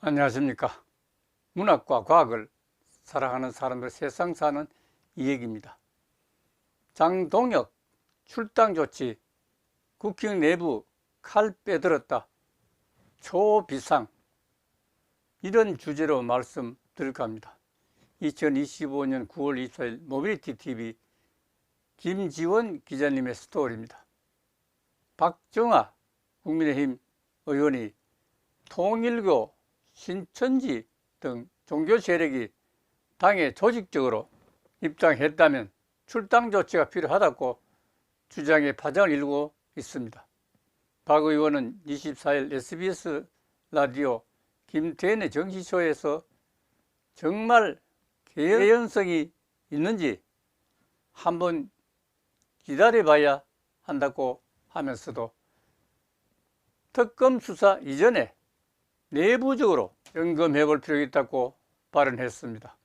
안녕하십니까. 문학과 과학을 사랑하는 사람들 세상 사는 이야기입니다. 장동혁 출당 조치 국힘 내부 칼 빼들었다 초비상 이런 주제로 말씀드릴까 합니다. 2025년 9월 24일 모빌리티 TV 김지원 기자님의 스토리입니다. 박정아 국민의힘 의원이 통일교 신천지 등 종교 세력이 당에 조직적으로 입장했다면 출당 조치가 필요하다고 주장의 파장을 일고 있습니다. 박 의원은 24일 SBS 라디오 김태현의 정치쇼에서 정말 개연성이 있는지 한번 기다려봐야 한다고 하면서도 특검 수사 이전에 내부적으로 점검해 볼 필요가 있다고 발언했습니다.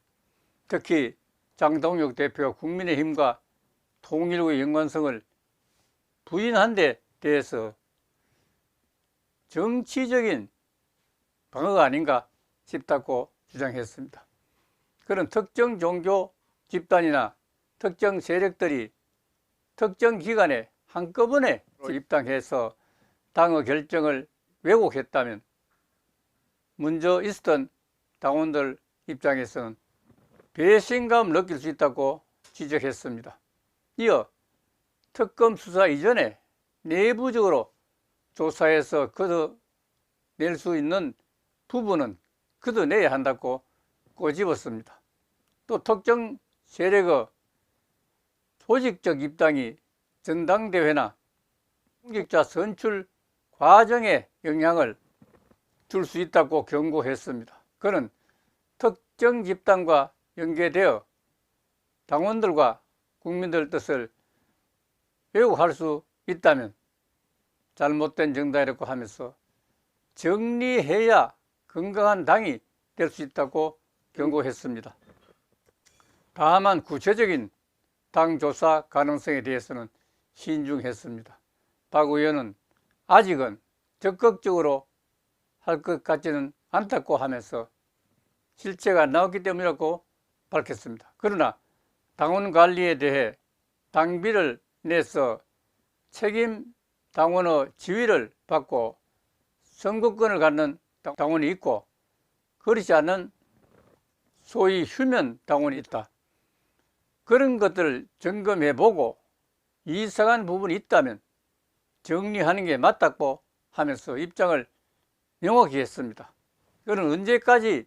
특히 장동혁 대표가 국민의힘과 통일구의 연관성을 부인한 데 대해서 정치적인 방어가 아닌가 싶다고 주장했습니다. 그런 특정 종교 집단이나 특정 세력들이 특정 기간에 한꺼번에 입당해서 당의 결정을 왜곡했다면 먼저 있었던 당원들 입장에서는 배신감을 느낄 수 있다고 지적했습니다. 이어 특검 수사 이전에 내부적으로 조사해서 걷어낼 수 있는 부분은 걷어내야 한다고 꼬집었습니다. 또 특정 세력의 조직적 입당이 전당대회나 공직자 선출 과정에 영향을 줄 수 있다고 경고했습니다. 그는 특정 집단과 연계되어 당원들과 국민들 뜻을 왜곡할 수 있다면 잘못된 정당이라고 하면서 정리해야 건강한 당이 될 수 있다고 경고했습니다. 다만 구체적인 당 조사 가능성에 대해서는 신중했습니다. 박 의원은 아직은 적극적으로 할 것 같지는 않다고 하면서 실체가 나왔기 때문이라고 밝혔습니다. 그러나 당원 관리에 대해 당비를 내서 책임 당원의 지위를 받고 선거권을 갖는 당원이 있고 그렇지 않은 소위 휴면 당원이 있다. 그런 것들을 점검해 보고 이상한 부분이 있다면 정리하는 게 맞다고 하면서 입장을 명확히 했습니다. 그는 언제까지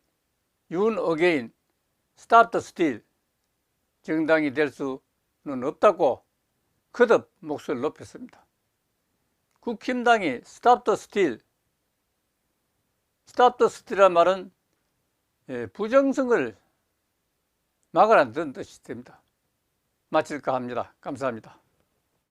윤 어게인 스탑 더 스틸 정당이 될 수는 없다고 거듭 목소리를 높였습니다. 국힘당이 스탑 더 스틸 스탑 더 스틸이란 말은 예, 부정선거를 막으라는 뜻이 됩니다. 마칠까 합니다. 감사합니다.